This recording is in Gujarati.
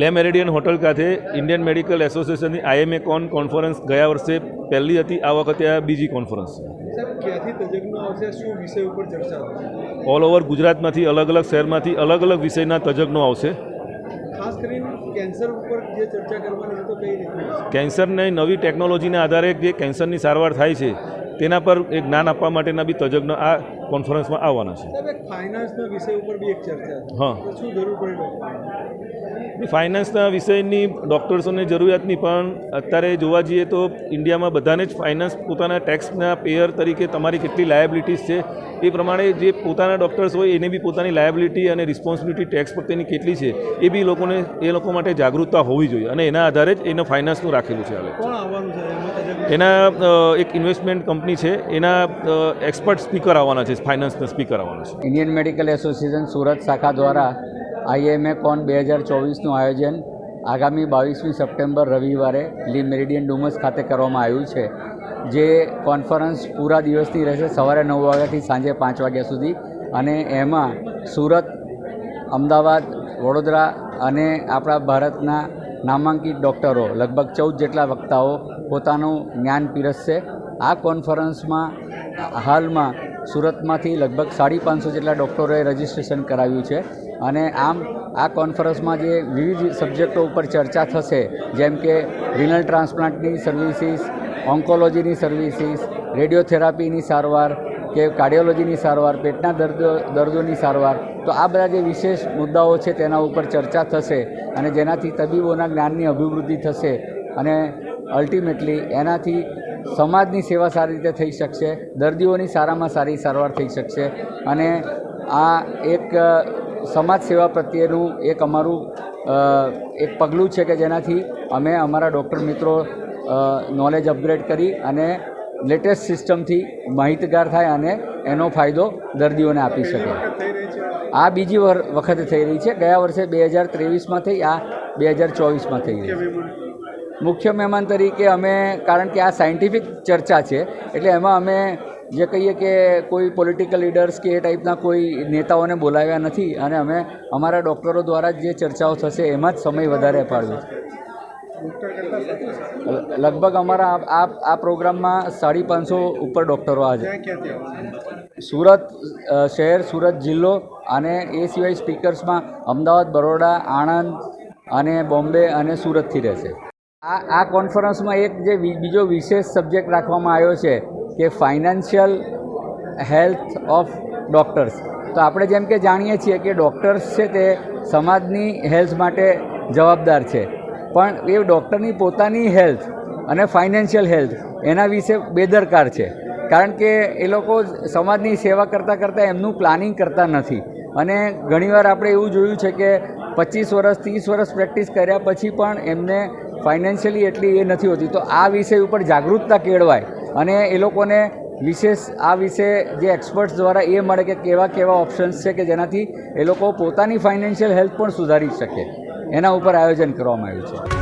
લે મેરેડિયન હોટલ ખાતે ઇન્ડિયન મેડિકલ એસોસિએશનની આઈએમએ કોન કોન્ફરન્સ ગયા વર્ષે પહેલી હતી આ વખતે આ બીજી કોન્ફરન્સ. ઓલ ઓવર ગુજરાતમાંથી અલગ અલગ શહેરમાંથી અલગ અલગ વિષયના તજજ્ઞો આવશે. કેન્સરને નવી ટેકનોલોજીના આધારે જે કેન્સરની સારવાર થાય છે તેના પર એક જ્ઞાન આપવા માટેના બી તજજ્ઞ આ કોન્ફરન્સમાં આવવાના છે. ફાઇનાન્સના વિષય ઉપર બી એક ચર્ચા હા. શું જરૂર પડી? ડૉક્ટર ફાઇનાન્સના વિષયની ડૉક્ટર્સોને જરૂરિયાત નહીં પણ અત્યારે જોવા જઈએ તો ઇન્ડિયામાં બધાને જ ફાઇનાન્સ પોતાના ટેક્સના પેયર તરીકે તમારી કેટલી લાયબિલિટીઝ છે એ પ્રમાણે જે પોતાના ડૉક્ટર્સ હોય એને બી પોતાની લાયબિલિટી અને રિસ્પોન્સિબિલિટી ટેક્સ પ્રત્યેની કેટલી છે એ બી લોકોને એ લોકો માટે જાગૃતતા હોવી જોઈએ અને એના આધારે જ એનો ફાઇનાન્સનું રાખેલું છે હાલે. કોણ આવવાનું છે? એમાં તજજ્ઞ એના એક ઇન્વેસ્ટમેન્ટ કંપની છે એના એક્સપર્ટ સ્પીકર આવવાના છે ફાઇનાન્સના સ્પીકર આવવાના છે. ઇન્ડિયન મેડિકલ એસોસિએશન સુરત શાખા દ્વારા આઈએમએ કોન બે હજાર ચોવીસનું આયોજન આગામી બાવીસમી સપ્ટેમ્બર રવિવારે લી મેરિડિયન ડુમસ ખાતે કરવામાં આવ્યું છે. જે કોન્ફરન્સ પૂરા દિવસની રહેશે સવારે નવ વાગ્યાથી સાંજે પાંચ વાગ્યા સુધી અને એમાં સુરત, અમદાવાદ, વડોદરા અને આપણા ભારતના નામાંકિત ડૉક્ટરો લગભગ ચૌદ જેટલા વક્તાઓ પોતાનું જ્ઞાન પીરસશે. આ કોન્ફરન્સમાં હાલમાં સુરતમાંથી લગભગ સાડી પાંચસો જેટલા ડૉક્ટરોએ રજિસ્ટ્રેશન કરાવ્યું છે. અને આમ આ કોન્ફરન્સમાં જે વિવિધ સબ્જેક્ટો ઉપર ચર્ચા થશે, જેમ કે રિનલ ટ્રાન્સપ્લાન્ટની સર્વિસીસ ઓન્કોલોજીની સર્વિસીસ રેડિયોથેરાપીની સારવાર કે કાર્ડિયોલોજીની સારવાર, પેટના દર્દો, દર્દોની સારવાર, તો આ બધા જે વિશેષ મુદ્દાઓ છે તેના ઉપર ચર્ચા થશે અને જેનાથી તબીબોના જ્ઞાનની અભિવૃદ્ધિ થશે અને અલ્ટિમેટલી એનાથી સમાજની સેવા સારી રીતે થઈ શકશે, દર્દીઓની સારામાં સારી સારવાર થઈ શકશે અને આ એક સમાજ સેવા પ્રત્યેનું એક અમારું એક પગલું છે કે જેનાથી અમે અમારા ડૉક્ટર મિત્રો નોલેજ અપગ્રેડ કરી અને લેટેસ્ટ સિસ્ટમથી માહિતગાર થાય અને એનો ફાયદો દર્દીઓને આપી શકે. આ બીજી વખતે થઈ રહી છે. ગયા વર્ષે બે હજાર ત્રેવીસમાં થઈ, આ બે હજાર ચોવીસમાં થઈ રહી મુખ્ય મહેમાન તરીકે અમે, કારણ કે આ સાયન્ટિફિક ચર્ચા છે, એટલે એમાં અમે જે કહીએ કે કોઈ પોલિટિકલ લીડર્સ કે એ ટાઈપના કોઈ નેતાઓને બોલાવ્યા નથી અને અમે અમારા ડૉક્ટરો દ્વારા જે ચર્ચાઓ થશે એમાં જ સમય વધારે પાડ્યો લગભગ અમારા આ- આ પ્રોગ્રામમાં સાડી પાંચસો ઉપર ડૉક્ટરો હાજર. સુરત શહેર, સુરત જિલ્લો અને એ સિવાય સ્પીકર્સમાં અમદાવાદ, બરોડા, આણંદ અને બોમ્બે અને સુરતથી રહેશે. આ આ કોન્ફરન્સમાં એક જે બીજો વિશેષ સબ્જેક્ટ રાખવામાં આવ્યો છે કે ફાઇનાન્શિયલ હેલ્થ ઓફ ડૉક્ટર્સ. તો આપણે જેમ કે જાણીએ છીએ કે ડૉક્ટર્સ છે તે સમાજની હેલ્થ માટે જવાબદાર છે. પણ એ ડૉક્ટરની પોતાની હેલ્થ અને ફાઇનાન્શિયલ હેલ્થ એના વિશે બેદરકાર છે. કારણ કે એ લોકો સમાજની સેવા કરતાં કરતાં એમનું પ્લાનિંગ કરતા નથી. અને ઘણીવાર આપણે એવું જોયું છે કે પચીસ વર્ષ, ત્રીસ વર્ષ પ્રેક્ટિસ કર્યા પછી પણ એમને ફાઇનાન્શિયલી એટલી એ નથી હોતી. તો આ વિષય ઉપર જાગૃતતા કેળવાય. અને એ લોકોને વિશેષ આ વિશે જે એક્સપર્ટ્સ દ્વારા એ મળે કે કેવા કેવા ઓપ્શન્સ છે કે જેનાથી એ લોકો પોતાની ફાઇનાન્શિયલ હેલ્થ પણ સુધારી શકે. એના ઉપર આયોજન કરવામાં આવ્યું છે.